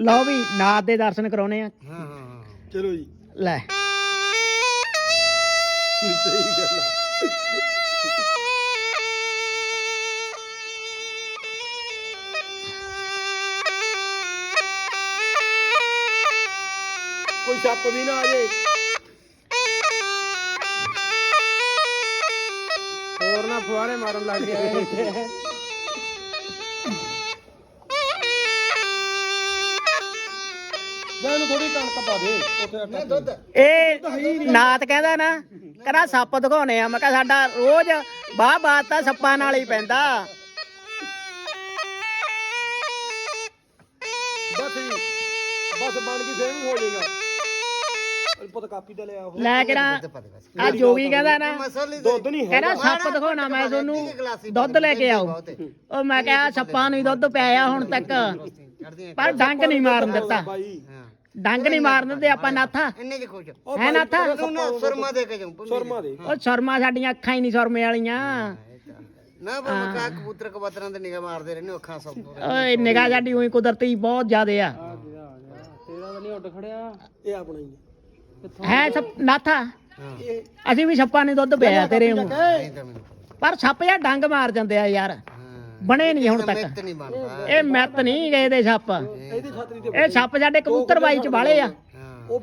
ਲਓ ਵੀ ਨਾਥ ਦੇ ਦਰਸ਼ਨ ਕਰਾਉਣੇ ਆ। ਹਾਂ ਹਾਂ ਹਾਂ। ਚਲੋ ਜੀ। ਲੈ। ਸਹੀ ਗੱਲ ਆ ਕੋਈ ਸ਼ੱਕ ਵੀ ਨਾ ਆ ਜੇ ਹੋਰ ਨਾ ਫੁਆਰੇ ਮਾਰਨ ਲੱਗ ਗਿਆ ਜਾਂ ਇਹਨੂੰ ਥੋੜੀ ਕਣਕ ਪਾ ਦੇ ਉੱਥੇ ਆਟਾ ਦੁੱਧ ਇਹ ਨਾਥ ਕਹਿੰਦਾ ਨਾ ਕਹਿੰਦਾ ਸੱਪ ਦਿਖਾਉਣੇ ਆ। ਮੈਂ ਕਿਹਾ ਸਾਡਾ ਰੋਜ਼ ਬਾਹ ਬਾਤ ਤਾਂ ਸੱਪਾਂ ਨਾਲ ਹੀ ਪੈਂਦਾ। ਬਸ ਜੀ ਬਸ ਬਣ ਗਈ ਫੇਰ ਵੀ ਹੋ ਜਾਏਗਾ। ਪੁੱਤ ਕਾਪੀ ਦਾ ਲਿਆ ਉਹ ਲੈ ਕੇ ਨਾ ਆ ਜੋਗੀ ਕਹਿੰਦਾ ਨਾ ਦੁੱਧ ਨਹੀਂ ਹੈ। ਕਹਿੰਦਾ ਸੱਪ ਦਿਖਾਉਣਾ ਮੈਂ ਤੁਹਾਨੂੰ ਦੁੱਧ ਲੈ ਕੇ ਆਓ ਉਹ ਮੈਂ ਕਿਹਾ ਸੱਪਾਂ ਨੂੰ ਹੀ ਦੁੱਧ ਪਿਆਇਆ ਹੁਣ ਤੱਕ। ਪਰ ਡੰਗ ਨਹੀਂ ਮਾਰਨ ਦਿੱਤਾ। ਬਾਈ। ਹਾਂ। ਡੰਗ ਨਹੀਂ ਮਾਰਨ ਦਿੰਦੇ ਆਪਾਂ ਨਾਥਾ। ਇੰਨੇ ਚ ਖੁਸ਼ ਉਹ ਹੈ ਨਾਥਾ। ਤੂੰ ਨਾ ਸੁਰਮਾ ਦੇ ਕੇ ਜਾਉਂ ਸੁਰਮਾ ਦੇ। ਉਹ ਸ਼ਰਮਾ ਸਾਡੀਆਂ ਅੱਖਾਂ ਹੀ ਨਹੀਂ ਸ਼ਰਮੇ ਵਾਲੀਆਂ। ਨਾ ਪਰ ਮੈਂ ਕਾ ਕਬੂਤਰ ਕਬੂਤਰਾਂ ਤੇ ਨਿਗਾਹ ਮਾਰਦੇ ਰਹਿੰਦੇ ਅੱਖਾਂ ਸਭ ਤੋਂ ਓਏ ਨਿਗਾਹ ਸਾਡੀ ਉਹੀ ਕੁਦਰਤੀ ਬਹੁਤ ਜ਼ਿਆਦੇ ਆ। ਤੇਰਾ ਤਾਂ ਨਹੀਂ ਉੱਡ ਖੜਿਆ। ਇਹ ਆਪਣਾ ਹੀ ਹੈ ਸੱਪ ਨਾਥਾ? ਅਸੀਂ ਵੀ ਸੱਪਾਂ ਨੇ ਦੁੱਧ ਪਿਆ ਤੇਰੇ ਨੂੰ। ਪਰ ਸੱਪ ਜਾਂ ਡੰਗ ਮਾਰ ਜਾਂਦੇ ਆ ਯਾਰ। ਬਣੇ ਨਹੀਂ ਹੁਣ ਤੱਕ। ਇਹ ਮੈਤ ਨਹੀਂ ਗਏ ਦੇ ਸੱਪ ਇਹ ਸੱਪ ਸਾਡੇ ਕਬੂਤਰ ਬਾਈ ਚ ਵਾਲੇ ਆ। ਉਹ